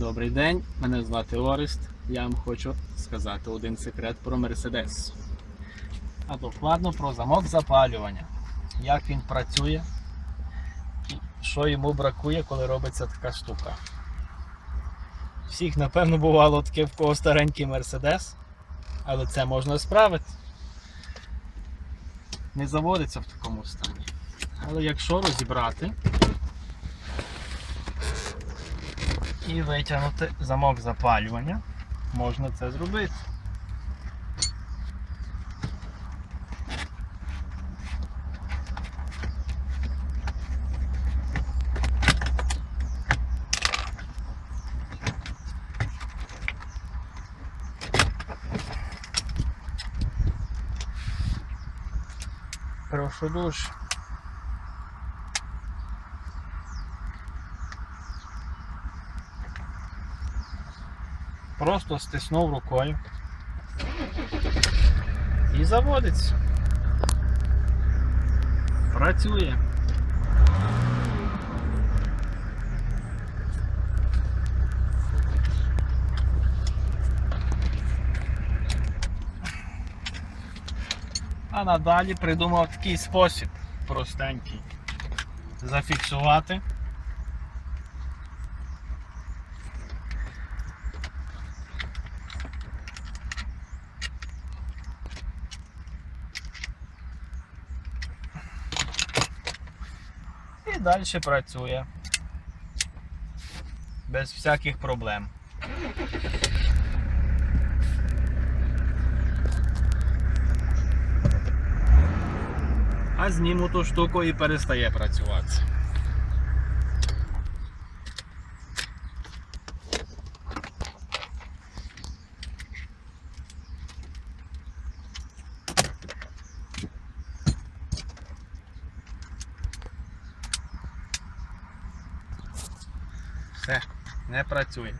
Добрий день, мене звати Орест. Я вам хочу сказати один секрет про Мерседес. А докладно про замок запалювання. Як він працює що йому бракує, коли робиться така штука. Всіх, напевно, бувало таке в кого старенький Мерседес, але це можна справити. Не заводиться в такому стані. Але якщо розібрати, і витягнути замок запалювання. Можна це зробити. Прошу душ. Просто стиснув рукою. І заводиться. Працює. А надалі придумав такий спосіб простенький. Зафіксувати. І далі працює. Без всяких проблем. А зніму ту штуку і перестає працювати. Все, не працює.